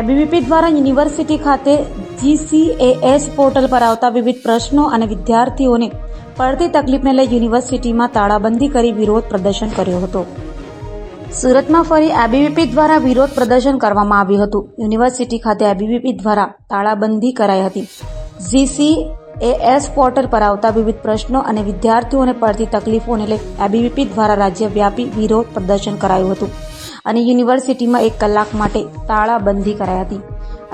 ABVP દ્વારા university ખાતે GCAS portal પર આવતા વિવિધ પ્રશ્નો અને વિદ્યાર્થીઓને પડતી તકલીફને લઈ યુનિવર્સિટીમાં તાળાબંધી કરી વિરોધ પ્રદર્શન કર્યો હતો. સુરતમાં ફરી એબીવીપી દ્વારા વિરોધ પ્રદર્શન કરવામાં આવ્યું હતું. યુનિવર્સિટી ખાતે એબીવીપી દ્વારા તાળાબંધી કરાઈ હતી. જીસીએએસ પોર્ટલ પર આવતા વિવિધ પ્રશ્નો અને વિદ્યાર્થીઓને પડતી તકલીફોને લઈ એબીવીપી દ્વારા રાજ્યવ્યાપી વિરોધ પ્રદર્શન કરાયું હતું. અને યુનિવર્સિટીમાં એક કલાક માટે તાળાબંધી કરાઈ હતી.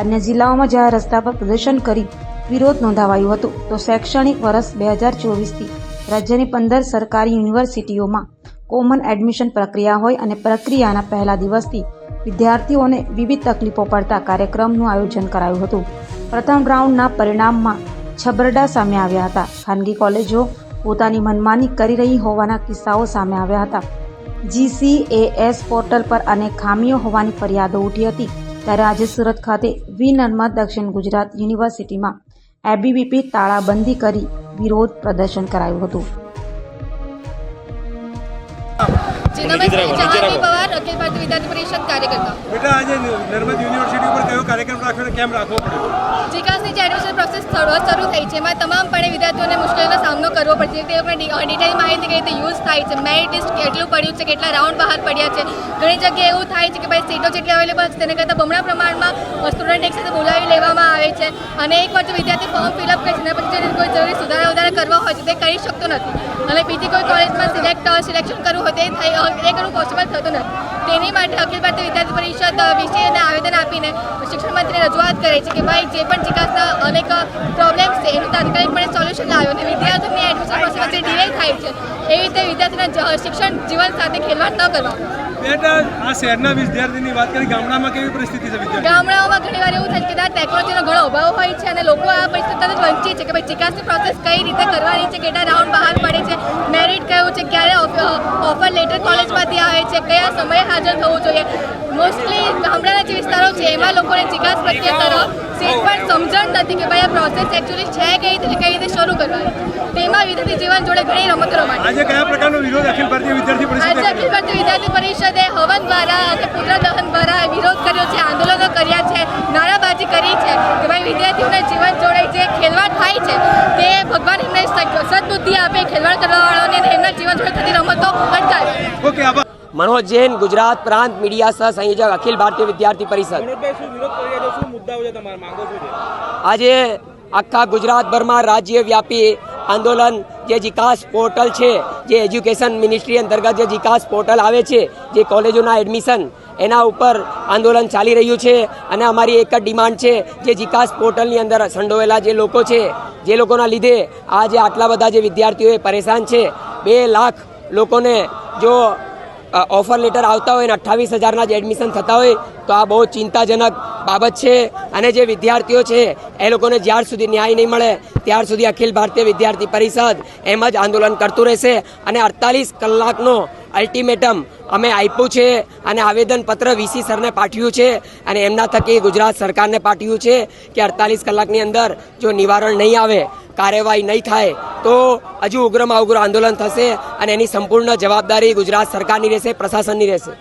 અન્ય જિલ્લાઓમાં જ્યાં રસ્તા પર પ્રદર્શન કરી વિરોધ નોંધાવાયું હતું, તો શૈક્ષણિક વર્ષ બે હજાર ચોવીસથી રાજ્યની પંદર સરકારી યુનિવર્સિટીઓમાં કોમન એડમિશન પ્રક્રિયા હોય અને પ્રક્રિયાના પહેલા દિવસથી વિદ્યાર્થીઓને વિવિધ તકલીફો પડતા કાર્યક્રમનું આયોજન કરાયું હતું. પ્રથમ રાઉન્ડના પરિણામમાં છબરડા સામે આવ્યા હતા. ખાનગી કોલેજો પોતાની મનમાની કરી રહી હોવાના કિસ્સાઓ સામે આવ્યા હતા. જીસીએએસ પોર્ટલ પર અનેક ખામીઓ હોવાની ફરિયાદો ઉઠી હતી. ત્યારે આજે સુરત ખાતે વી નર્મદ દક્ષિણ ગુજરાત યુનિવર્સિટીમાં એબીવીપી તાળાબંધી કરી વિરોધ પ્રદર્શન કરાયું હતું. નમસ્તે. પવાર અખિલ ભારતીય વિદ્યાર્થી પરિષદ કાર્યકર્તા. બેટા આજે નર્મદ કાર્યક્રમ રાખવાનો કેમ રાખવો પડ્યો વિકાસની જે એડમિશન પ્રોસેસ શરૂ થઈ છે, એમાં તમામ પણ વિદ્યાર્થીઓને મુશ્કેલીનો સામનો કરવો પડશે તે લોકોને ડિટેલ માહિતી કઈ રીતે યુઝ થાય છે મેરિટ લિસ્ટ કેટલું પડ્યું છે, કેટલા રાઉન્ડ બહાર પડ્યા છે. ઘણી જગ્યાએ એવું થાય છે કે ભાઈ સીટો જેટલી અવેલેબલ છે, તેને કરતાં બમણા પ્રમાણમાં સ્ટુડન્ટ એક બોલાવી લેવામાં આવે છે. અને એક વાર જો વિદ્યાર્થી ફોર્મ ફિલઅપ કરે છે એના પછી જેને કોઈ જરૂરી સુધારા વધારા કરવા હોય છે, તે કરી શકતો નથી. અને બીજી કોઈ કોલેજમાં સિલેક્ટ સિલેક્શન કરવું હોય તે થઈ એ કરવું પોસિબલ થતું નથી. તેની માટે અખિલ ભારતીય વિદ્યાર્થી પરિષદ વિષયને આવેદન શિક્ષણ મંત્રીને રજૂઆત કરે છે કે ભાઈ જે પણ ચિકાસના અનેક પ્રોબ્લેમ્સ છે એનું તાત્કાલિકપણે સોલ્યુશન લાવ્યો અને વિદ્યાર્થીઓની એડમિશન પ્રોસેસ વચ્ચે ડિલે થાય છે. એવી રીતે વિદ્યાર્થીના શિક્ષણ જીવન સાથે ખેલવાડ ન કરવા. બેટા આ શહેરના વિદ્યાર્થીની વાત કરી ગામડામાં કેવી પરિસ્થિતિ છે વિદ્યાર્થી ગામડાઓમાં ઘણી વાર એવું થાય છે કે ત્યાં ટેકનોલોજીનો ઘણો અભાવ હોય છે અને લોકો આ પરિસ્થિતિથી વંચિત છે કે ભાઈ ચિકાસની પ્રોસેસ કઈ રીતે કરવાની છે કેટલા રાઉન્ડ બહાર પડે છે છે ક્યારે ઓફર લેટર કોલેજમાંથી આવે છે, કયા સમયે હાજર થવું જોઈએ. મોસ્ટલી ગામડાના જે વિસ્તારો છે, એમાં લોકોને ચિકાસ પ્રત્યે તરફ સીટ પણ સમજણ નથી કે ભાઈ આ પ્રોસેસ એકચ્યુઅલી છે કઈ રીતે કઈ રીતે શરૂ કરવાની. તેમાં વિદ્યાર્થી જીવન જોડે ઘણી રમતો રમાય. આજે કયા પ્રકારનો વિરોધ અખિલ ભારતીય વિદ્યાર્થી પરિષદે આજે અખિલ કર્યો? ભારતીય વિદ્યાર્થી પરિષદે હવન દ્વારા અને પુત્ર દહન દ્વારા વિરોધ કર્યો છે આંદોલનો કર્યા છે નારાબાજી કરી છે કે ભાઈ વિદ્યાર્થીઓને જીવન જોડે જે ખેલવાડ થાય છે તે ભગવાન એમને સદ- સદબુદ્ધિ આપે ખેલવાડ કરવાવાળાઓને અને એમના જીવન જોડે આભાર મનોજ જૈન ગુજરાત પ્રાંત મીડિયા સહ સંયોજક અખિલ ભારતીય વિદ્યાર્થી પરિષદ. આજે આખા ગુજરાતભરમાં રાજ્યવ્યાપી આંદોલન જે જીકાસ પોર્ટલ છે જે એજ્યુકેશન મિનિસ્ટ્રી અંતર્ગત જે જીકાસ પોર્ટલ આવે છે જે કોલેજોના એડમિશન એના ઉપર આંદોલન ચાલી રહ્યું છે. અને અમારી એક જ ડિમાન્ડ છે જે જીકાસ પોર્ટલની અંદર સંડોવેલા જે લોકો છે જે લોકોના લીધે આજે આટલા બધા જે વિદ્યાર્થીઓ પરેશાન છે બે લાખ લોકોને જો ઓફર લેટર આવતા હોય અને અઠ્ઠાવીસ હજારના જ એડમિશન થતા હોય, તો આ બહુ ચિંતાજનક બાબત છે. અને જે વિદ્યાર્થીઓ છે, એ લોકોને જ્યાર સુધી ન્યાય નહીં મળે, ત્યાર સુધી અખિલ ભારતીય વિદ્યાર્થી પરિષદ એમ જ આંદોલન કરતું રહેશે. અને અડતાલીસ કલાકનો અલ્ટિમેટમ અમે આપ્યું છે અને આવેદનપત્ર વીસી સરને પાઠવ્યું છે અને એમના થકી ગુજરાત સરકારને પાઠવ્યું છે કે અડતાલીસ કલાકની અંદર જો નિવારણ નહીં આવે કાર્યવાહી નહીં થાય, તો હજુ ઉગ્રમાં ઉગ્ર આંદોલન થશે અને એની સંપૂર્ણ જવાબદારી ગુજરાત સરકારની રહેશે, પ્રશાસનની રહેશે.